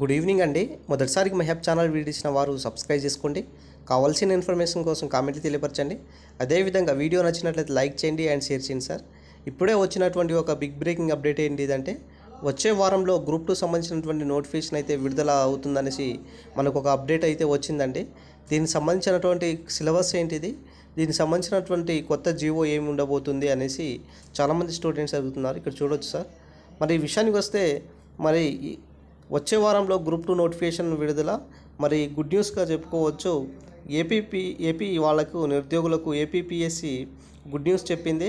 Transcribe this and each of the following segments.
Good evening అండి. మొదటిసారికి Mehab channel video ఇచ్చిన వారు సబ్స్క్రైబ్ చేసుకోండి. కావాల్సిన ఇన్ఫర్మేషన్ కోసం కామెంట్లు తెలియపరచండి. అదేవిధంగా వీడియో నచ్చినట్లయితే లైక్ చేయండి అండ్ షేర్ చేయండి సార్. ఇప్పుడే వచ్చినటువంటి ఒక బిగ్ బ్రేకింగ్ అప్డేట్ ఏంటిదంటే వచ్చే వారంలో గ్రూప్ టూ సంబంధించినటువంటి నోటిఫికేషన్ అయితే విడుదల అవుతుందనేసి మనకు ఒక అప్డేట్ అయితే వచ్చిందండి. దీనికి సంబంధించినటువంటి సిలబస్ ఏంటిది? దీనికి సంబంధించినటువంటి కొత్త జీవో ఏమి ఉండబోతుంది అనేసి చాలామంది స్టూడెంట్స్ అడుగుతున్నారు. ఇక్కడ చూడొచ్చు సార్. మరి ఈ విషయానికి వస్తే మరి ఈ- వచ్చే వారంలో గ్రూప్ టూ నోటిఫికేషన్ విడుదల. మరి గుడ్ న్యూస్గా చెప్పుకోవచ్చు ఏపీపీ ఏపీ వాళ్ళకు నిరుద్యోగులకు ఏపీపీఎస్సి గుడ్ న్యూస్ చెప్పింది.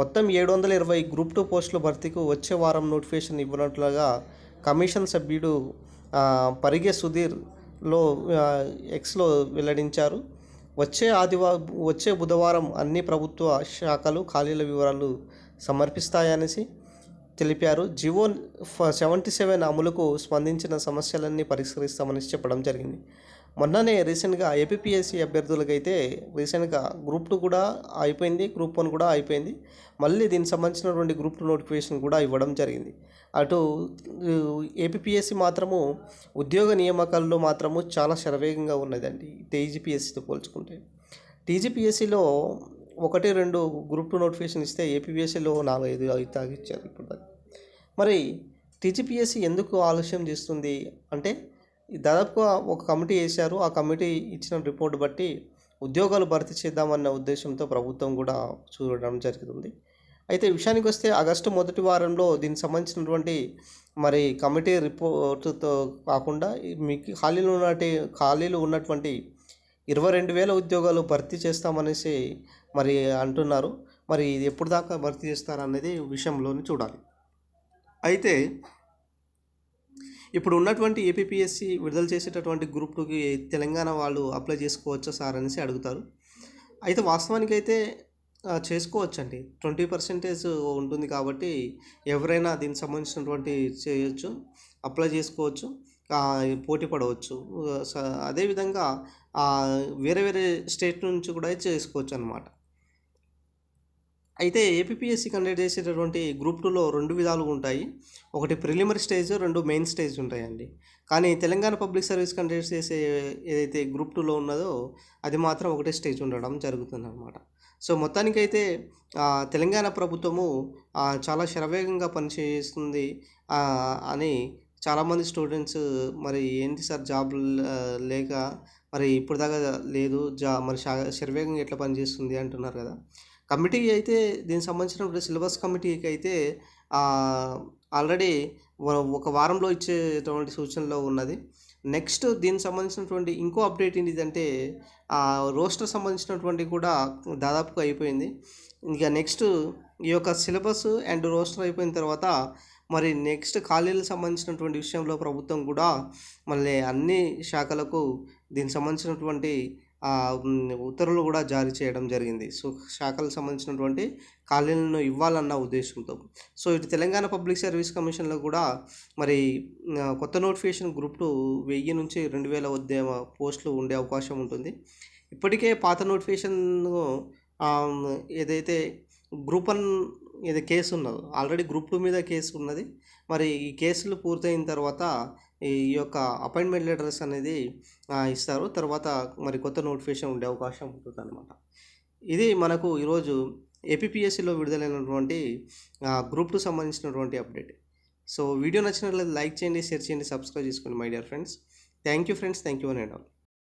మొత్తం ఏడు వందల ఇరవై గ్రూప్ టూ పోస్టుల భర్తీకి వచ్చే వారం నోటిఫికేషన్ ఇవ్వనట్లుగా కమిషన్ సభ్యుడు పరిగే సుధీర్లో ఎక్స్లో వెల్లడించారు. వచ్చే ఆదివారం వచ్చే బుధవారం అన్ని ప్రభుత్వ శాఖలు ఖాళీల వివరాలు సమర్పిస్తాయనేసి తెలిపారు. జివో సెవెంటీ సెవెన్ అమలుకు స్పందించిన సమస్యలన్నీ పరిష్కరిస్తామని చెప్పడం జరిగింది. మొన్ననే రీసెంట్గా ఏపీఎస్సి అభ్యర్థులకైతే రీసెంట్గా గ్రూప్ టూ కూడా అయిపోయింది గ్రూప్ వన్ కూడా అయిపోయింది. మళ్ళీ దీనికి సంబంధించినటువంటి గ్రూప్ టూ నోటిఫికేషన్ కూడా ఇవ్వడం జరిగింది. అటు ఏపీఎస్సీ మాత్రము ఉద్యోగ నియామకాల్లో మాత్రము చాలా శరవేగంగా ఉన్నదండి టీజీపీఎస్సీతో పోల్చుకుంటే. టీజీపీఎస్సీలో ఒకటి రెండు గ్రూప్ టూ నోటిఫికేషన్ ఇస్తే ఏపీఎస్సీలో నాలుగైదు ఐదు అవి తాగిచ్చారు ఇప్పుడు దాకా. మరి టీజీపీఎస్సి ఎందుకు ఆలస్యం చేస్తుంది? అంటే దాదాపుగా ఒక కమిటీ వేశారు. ఆ కమిటీ ఇచ్చిన రిపోర్ట్ బట్టి ఉద్యోగాలు భర్తీ చేద్దామన్న ఉద్దేశంతో ప్రభుత్వం కూడా చూడడం జరుగుతుంది. అయితే విషయానికి వస్తే ఆగస్టు మొదటి వారంలో దీనికి సంబంధించినటువంటి మరి కమిటీ రిపోర్టుతో కాకుండా మీకు ఖాళీలు ఉన్నటి ఖాళీలు ఉన్నటువంటి ఇరవై రెండు వేల ఉద్యోగాలు భర్తీ చేస్తామనేసి మరి అంటున్నారు. మరి ఇది ఎప్పుడు దాకా భర్తీ చేస్తారనేది విషయంలోని చూడాలి. అయితే ఇప్పుడు ఉన్నటువంటి ఏపీఎస్సి విడుదల చేసేటటువంటి గ్రూప్ టూకి తెలంగాణ వాళ్ళు అప్లై చేసుకోవచ్చా సార్ అనేసి అడుగుతారు. అయితే వాస్తవానికి అయితే చేసుకోవచ్చండి. ట్వంటీ పర్సెంటేజ్ ఉంటుంది కాబట్టి ఎవరైనా దీనికి సంబంధించినటువంటి చేయొచ్చు అప్లై చేసుకోవచ్చు పోటీ పడవచ్చు. స- అదేవిధంగా వేరే వేరే స్టేట్ నుంచి కూడా చేసుకోవచ్చు అనమాట అయితే ఏపీఎస్సి కండక్ట్ చేసేటటువంటి గ్రూప్ టూలో రెండు విధాలుగా ఉంటాయి. ఒకటి ప్రిలిమరీ స్టేజ్ రెండు మెయిన్ స్టేజ్ ఉంటాయండి. కానీ తెలంగాణ పబ్లిక్ సర్వీస్ కండక్ట్ చేసే ఏదైతే గ్రూప్ టూలో ఉన్నదో అది మాత్రం ఒకటే స్టేజ్ ఉండడం జరుగుతుందన్నమాట. సో మొత్తానికైతే తెలంగాణ ప్రభుత్వము చాలా శరవేగంగా పనిచేస్తుంది. అని చాలామంది స్టూడెంట్స్ మరి ఏంటి సార్ జాబ్ లేక మరి ఇప్పుడు దాకా లేదు జా మరి శా- శరవేగంగా ఎట్లా పనిచేస్తుంది అంటున్నారు కదా. కమిటీ అయితే దీనికి సంబంధించినటువంటి సిలబస్ కమిటీకి అయితే ఆల్రెడీ ఒక వారంలో ఇచ్చేటువంటి సూచనలో ఉన్నది. నెక్స్ట్ దీనికి సంబంధించినటువంటి ఇంకో అప్డేట్ ఏంటిదంటే రోస్టర్ సంబంధించినటువంటి కూడా దాదాపుగా అయిపోయింది. ఇంకా నెక్స్ట్ ఈ యొక్క సిలబస్ అండ్ రోస్టర్ అయిపోయిన తర్వాత మరి నెక్స్ట్ ఖాళీలకు సంబంధించినటువంటి విషయంలో ప్రభుత్వం కూడా మళ్ళీ అన్ని శాఖలకు దీనికి సంబంధించినటువంటి ఉత్తర్వులు కూడా జారీ చేయడం జరిగింది. సో శాఖలకు సంబంధించినటువంటి ఖాళీలను ఇవ్వాలన్న ఉద్దేశంతో. సో ఇటు తెలంగాణ పబ్లిక్ సర్వీస్ కమిషన్లో కూడా మరి కొత్త నోటిఫికేషన్ గ్రూప్ టూ వెయ్యి నుంచి రెండు వేల ఉద్యమ పోస్టులు ఉండే అవకాశం ఉంటుంది. ఇప్పటికే పాత నోటిఫికేషన్ ఏదైతే గ్రూప్ వన్ ఏదో కేసు ఉన్నదో ఆల్రెడీ గ్రూప్ టూ మీద కేసు ఉన్నది. మరి ఈ కేసులు పూర్తయిన తర్వాత ఈ యొక్క అపాయింట్మెంట్ లెటర్స్ అనేది ఇస్తారు. తర్వాత మరి కొత్త నోటిఫికేషన్ ఉండే అవకాశం ఉంటుంది అనమాట ఇది మనకు ఈరోజు ఏపీఎస్సిలో విడుదలైనటువంటి గ్రూప్ సంబంధించినటువంటి అప్డేట్ సో వీడియో నచ్చినట్లయితే లైక్ చేయండి షేర్ చేయండి సబ్స్క్రైబ్ చేసుకోండి my dear friends thank you friends thank you అని ఆల్